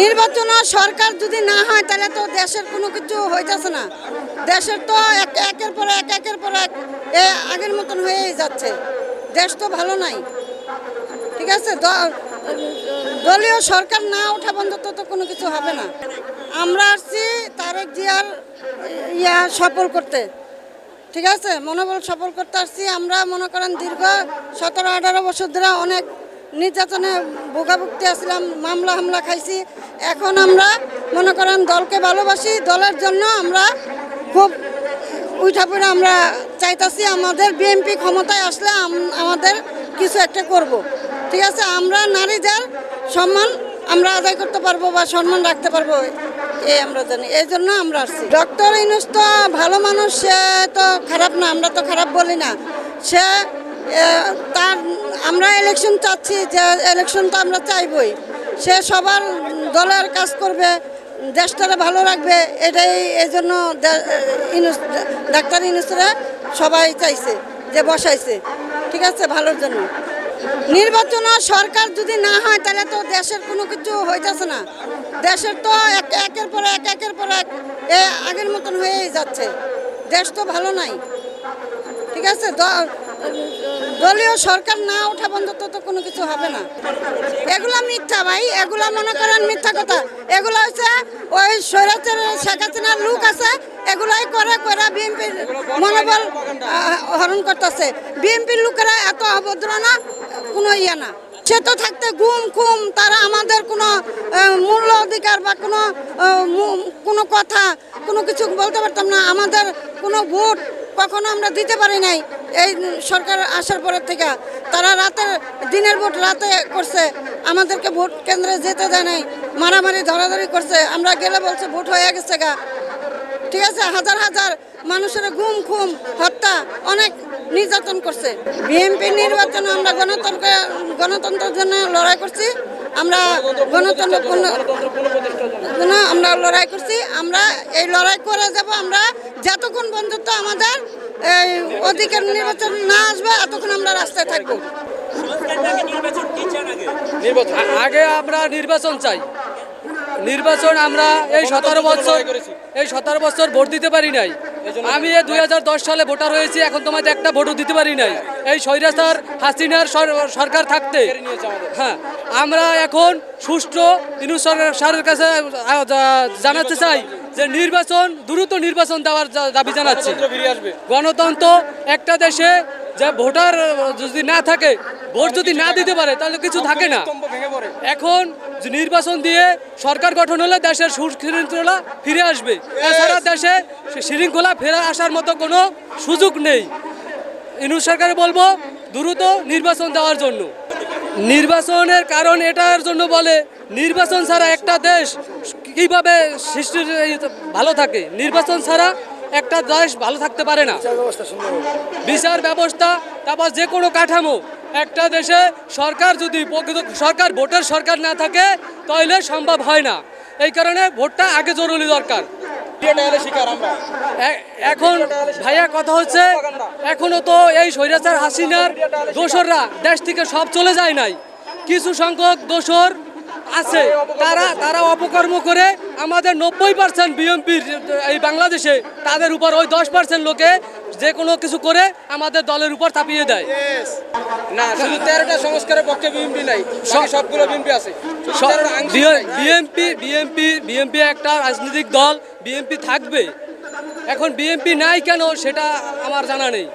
নির্বাচন সরকার যদি না হয়, তাহলে তো দেশের কোনো কিছু হইতেছে না। দেশের তো এক একের পর এক, একের পর এক আগের মতন হয়েই যাচ্ছে। দেশ তো ভালো নাই। ঠিক আছে? দলীয় সরকার না ওঠা পর্যন্ত তো কোনো কিছু হবে না। আমরা আসছি তারেক জিয়ার ইয়া সফল করতে। ঠিক আছে? মনোবল সফল করতে আসছি। আমরা মনে করেন দীর্ঘ সতেরো আঠারো বছর ধরে অনেক নির্যাতনে ভোগাভুগতে আসলাম, মামলা হামলা খাইছি। এখন আমরা মনে করেন দলকে ভালোবাসি, দলের জন্য আমরা খুব উঠা পড়ে আমরা চাইতাছি, আমাদের বিএনপি ক্ষমতায় আসলে আমাদের কিছু একটা করব। ঠিক আছে, আমরা নারীদের সম্মান আমরা আদায় করতে পারব বা সম্মান রাখতে পারব এই আমরা জানি, এই জন্য আমরা আসছি। ডক্টর ইনুস তো ভালো মানুষ, সে তো খারাপ না, আমরা তো খারাপ বলি না। সে আমরা ইলেকশন চাচ্ছি যে ইলেকশন তো আমরা চাইবই। সে সবার দলের কাজ করবে, দেশটারে ভালো রাখবে, এটাই এই জন্য ডাক্তার ইনুসরা সবাই চাইছে যে বসাইছে। ঠিক আছে? ভালোর জন্য। নির্বাচন সরকার যদি না হয়, তাহলে তো দেশের কোনো কিছু হইতেছে না। দেশের তো এক, একের পর এক, একের পর এক এ আগের মতন হয়েই যাচ্ছে। দেশ তো ভালো নাই। ঠিক আছে? দলীয় সরকার না ওঠা পর্যন্ত তো কোনো কিছু হবে না। এগুলা মিথ্যা ভাই, এগুলা মনে করেন মিথ্যা কথা। এগুলা হচ্ছে ওই স্বৈরাচার শেখ হাসিনার লোক আছে, এগুলাই করে করে বিএনপির মনোবল হরণ করতেছে। বিএনপির লোকেরা এত অভদ্র না, কোনো ইয়ে না। সে তো থাকতে গুম, খুম, তারা আমাদের কোনো মূল্য অধিকার বা কোনো কোনো কথা, কোনো কিছু বলতে পারতাম না। আমাদের কোনো ভোট কখনো আমরা দিতে পারি নাই। এই সরকার আসার পরের থেকে তারা রাতের দিনের ভোট রাতে করছে। আমাদেরকে ভোট কেন্দ্রে যেতে দেয় নাই, মারামারি, ধরাধরি করছে। আমরা গেলে বলছে ভোট হয়ে গেছে গা। ঠিক আছে, হাজার হাজার মানুষের গুম, খুম, হত্যা অনেক নির্যাতন করছে। বিএনপি নির্বাচনে আমরা গণতন্ত্র, গণতন্ত্রের জন্য লড়াই করছি। আমরা গণতন্ত্র আমরা লড়াই করছি। আমরা এই লড়াই করে যাব আমরা। যতক্ষণ পর্যন্ত আমাদের এই অধিকার নির্বাচন না আসবে, এতক্ষণ আমরা রাস্তায় থাকব। আগে আমরা নির্বাচন চাই। নির্বাচন আমরা এই সতেরো বছর, এই সতেরো বছর ভোট দিতে পারি নাই। আমি দুই সালে ভোটার হয়েছি, এখন তোমাদের একটা ভোটও দিতে পারি নাই। এই স্বৈরাচার হাসিনার সরকার থাকতে। হ্যাঁ আমরা এখন সুষ্ঠু ইনু সরকার- সরকারের কাছে জানাতে চাই। যে নির্বাচন দ্রুত নির্বাচন দেওয়ার দাবি জানাচ্ছি। গণতন্ত্র একটা দেশে যে ভোটার যদি না থাকে ভোট যদি না দিতে পারে তাহলে কিছু থাকে না। এখন যে নির্বাচন দিয়ে সরকার গঠন হলে দেশের সুশৃঙ্খলা ফিরে আসবে। এছাড়া দেশে শৃঙ্খলা ফিরে আসার মতো কোনো সুযোগ নেই। ইনুস সরকারে বলব দ্রুত নির্বাচন দেওয়ার জন্য। নির্বাচনের কারণ এটার জন্য বলে নির্বাচন ছাড়া একটা দেশ কীভাবে ভালো থাকে? নির্বাচন ছাড়া একটা দেশ ভালো থাকতে পারে না। বিচার ব্যবস্থা, তারপর যে কোনো কাঠামো, একটা দেশে সরকার যদি প্রকৃত, সরকার, ভোটের সরকার না থাকে, তাহলে সম্ভব হয় না। এই কারণে ভোটটা আগে জরুরি দরকার। এখন ভাইয়া কথা হচ্ছে, এখনও তো এই স্বৈরাচার হাসিনার দোসররা দেশ থেকে সব চলে যায় নাই। কিছু সংখ্যক দোসর আছে। তারা তারা অপকর্ম করে আমাদের নব্বই পার্সেন্ট বিএনপির এই বাংলাদেশে তাদের উপর ওই দশ পার্সেন্ট লোকে যে কোনো কিছু করে আমাদের দলের উপর চাপিয়ে দেয়। না শুধু তেরোটা সংস্কারের পক্ষে বিএনপি নাই সবগুলো বিএনপি আছে। বিএনপি বিএনপি বিএনপি একটা রাজনৈতিক দল বিএনপি থাকবে। এখন বিএনপি নাই কেন সেটা আমার জানা নেই।